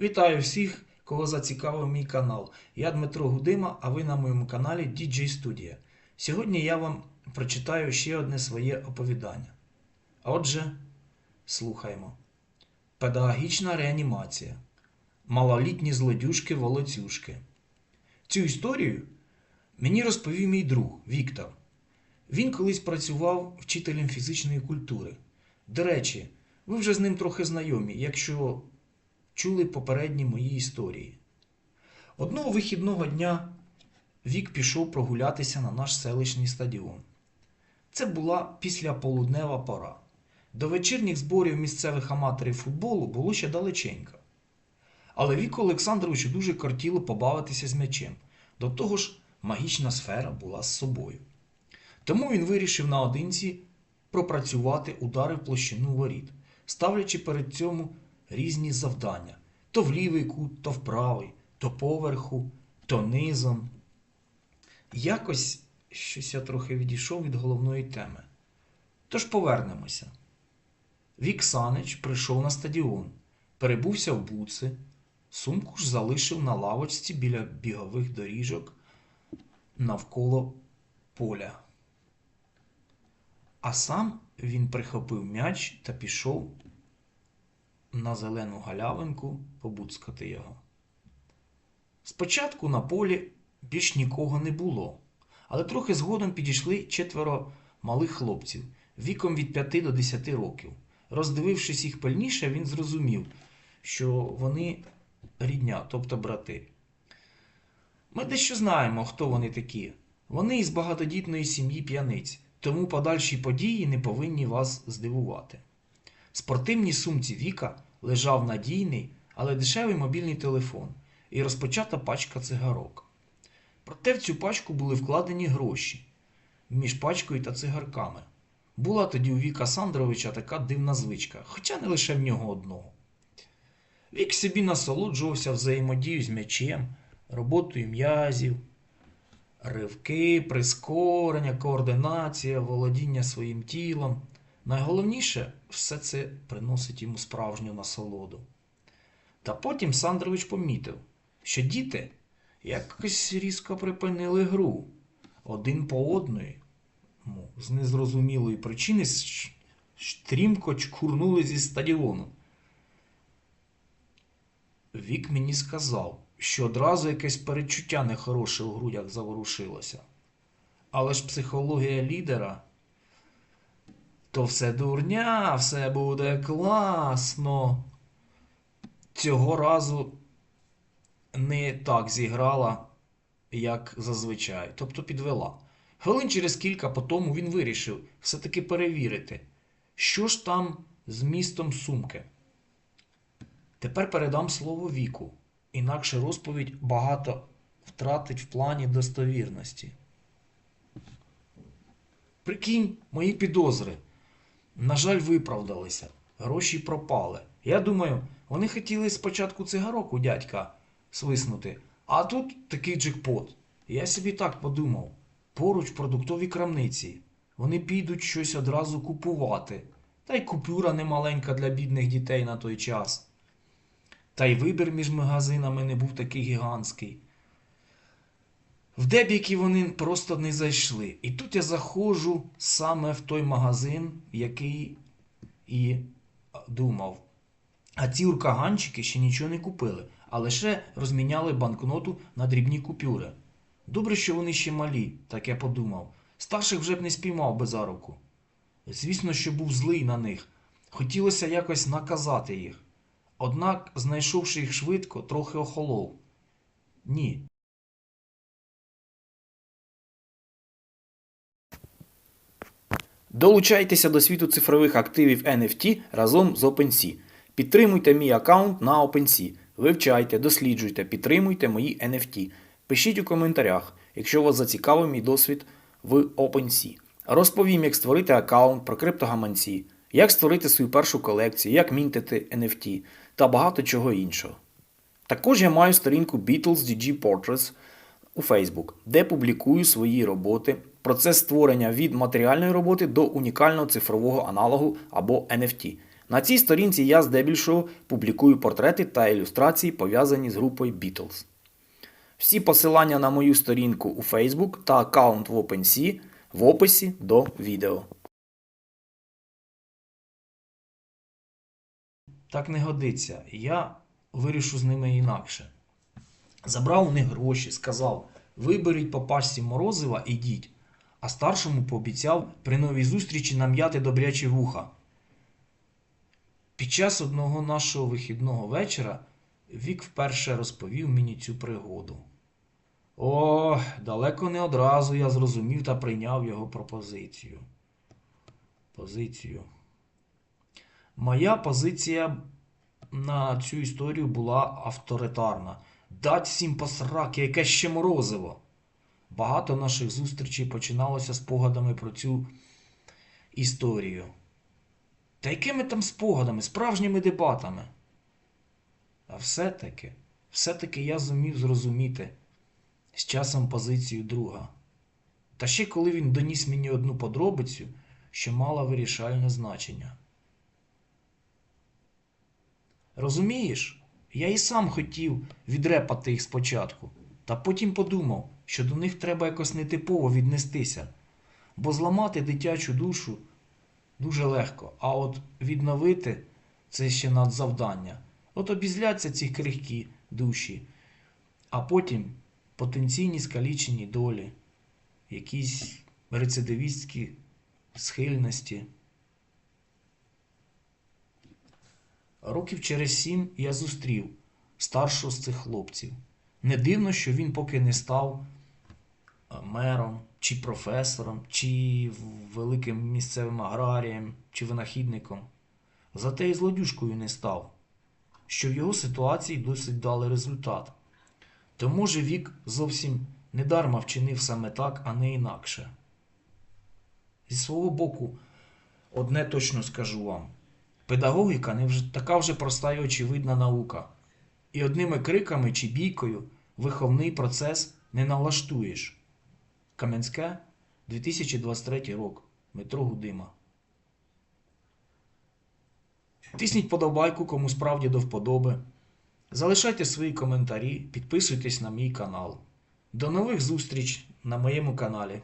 Вітаю всіх, кого зацікавив мій канал. Я Дмитро Гудима, а ви на моєму каналі DJ Studio. Сьогодні я вам прочитаю ще одне своє оповідання. Отже, слухаємо. Педагогічна реанімація. Малолітні злодюшки волоцюшки. Цю історію мені розповів мій друг Віктор. Він колись працював вчителем фізичної культури. До речі, ви вже з ним трохи знайомі, якщо чули попередні мої історії. Одного вихідного дня Вік пішов прогулятися на наш селищний стадіон. Це була післяполуднева пора. До вечірніх зборів місцевих аматорів футболу було ще далеченько. Але Віку Олександровичу дуже кортіло побавитися з м'ячем. До того ж, магічна сфера була з собою. Тому він вирішив наодинці пропрацювати удари в площину воріт, ставлячи перед цьому різні завдання: то в лівий кут, то в правий, то поверху, то низом. Якось щось я трохи відійшов від головної теми. Тож повернемося. Вік Санич прийшов на стадіон, перебувся в буци, сумку ж залишив на лавочці біля бігових доріжок навколо поля. А сам він прихопив м'яч та пішов на зелену галявинку побуцкати його. Спочатку на полі більш нікого не було, але трохи згодом підійшли четверо малих хлопців віком від 5 до 10 років. Роздивившись їх пильніше, він зрозумів, що вони рідня, тобто брати. Ми дещо знаємо, хто вони такі. Вони із багатодітної сім'ї п'яниць, тому подальші події не повинні вас здивувати. В спортивній сумці Віка лежав надійний, але дешевий мобільний телефон і розпочата пачка цигарок. Проте в цю пачку були вкладені гроші між пачкою та цигарками. Була тоді у Віка Сандровича така дивна звичка, хоча не лише в нього одного. Вік собі насолоджувався взаємодію з м'ячем, роботою м'язів, ривки, прискорення, координація, володіння своїм тілом. Найголовніше, все це приносить йому справжню насолоду. Та потім Сандрович помітив, що діти якось різко припинили гру один по одної, ну, з незрозумілої причини стрімко чкурнули зі стадіону. Вік мені сказав, що одразу якесь перечуття нехороше у грудях заворушилося. Але ж психологія лідера то все дурня, все буде класно. Цього разу не так зіграла, як зазвичай, тобто підвела. Хвилин через кілька по тому він вирішив все-таки перевірити, що ж там з містом сумки. Тепер передам слово віку, інакше розповідь багато втратить в плані достовірності. Прикинь, мої підозри. На жаль, виправдалися. Гроші пропали. Я думаю, вони хотіли спочатку цигарок у дядька свиснути, а тут такий джекпот. Я собі так подумав. Поруч продуктові крамниці. Вони підуть щось одразу купувати. Та й купюра немаленька для бідних дітей на той час. Та й вибір між магазинами не був такий гігантський. В дебіки вони просто не зайшли. І тут я заходжу саме в той магазин, який і думав. А ці уркаганчики ще нічого не купили, а лише розміняли банкноту на дрібні купюри. Добре, що вони ще малі, так я подумав. Старших вже б не спіймав би за руку. Звісно, що був злий на них. Хотілося якось наказати їх. Однак, знайшовши їх швидко, трохи охолов. Ні, Долучайтеся до світу цифрових активів NFT разом з OpenSea. Підтримуйте мій аккаунт на OpenSea. Вивчайте, досліджуйте, підтримуйте мої NFT. Пишіть у коментарях, якщо вас зацікавив мій досвід в OpenSea. Розповім, як створити аккаунт про криптогаманці, як створити свою першу колекцію, як мінтити NFT та багато чого іншого. Також я маю сторінку Beatles DG Portraits у Facebook, де публікую свої роботи, процес створення від матеріальної роботи до унікального цифрового аналогу або NFT. На цій сторінці я здебільшого публікую портрети та ілюстрації, пов'язані з групою Beatles. Всі посилання на мою сторінку у Facebook та аккаунт в OpenSea в описі до відео. Так не годиться. Я вирішу з ними інакше. Забрав у них гроші, сказав: виберіть по пачці морозива, ідіть. А старшому пообіцяв при новій зустрічі нам'яти добрячі вуха. Під час одного нашого вихідного вечора Вік вперше розповів мені цю пригоду. О, далеко не одразу я зрозумів та прийняв його пропозицію. Позицію. Моя позиція на цю історію була авторитарна. Дать всім посраки, яке ще морозиво. Багато наших зустрічей починалося спогадами про цю історію. Та якими там спогадами, справжніми дебатами? А все-таки, все-таки я зумів зрозуміти з часом позицію друга. Та ще коли він доніс мені одну подробицю, що мала вирішальне значення. Розумієш, я і сам хотів відрепати їх спочатку, та потім подумав, що до них треба якось нетипово віднестися, бо зламати дитячу душу дуже легко, а от відновити це ще надзавдання. От обізляться ці крихкі душі, а потім потенційні скалічені долі, якісь рецидивістські схильності. Років через сім я зустрів старшого з цих хлопців. Не дивно, що він поки не став мером, чи професором, чи великим місцевим аграрієм, чи винахідником. Зате і злодюшкою не став, що в його ситуації досить дали результат. То може вік зовсім недарма вчинив саме так, а не інакше. Зі свого боку, одне точно скажу вам. Педагогіка не вже, така вже проста і очевидна наука. І одними криками чи бійкою виховний процес не налаштуєш. Кам'янське, 2023 рік. Метро Гудима. Тисніть подобайку, кому справді до вподоби. Залишайте свої коментарі, підписуйтесь на мій канал. До нових зустріч на моєму каналі.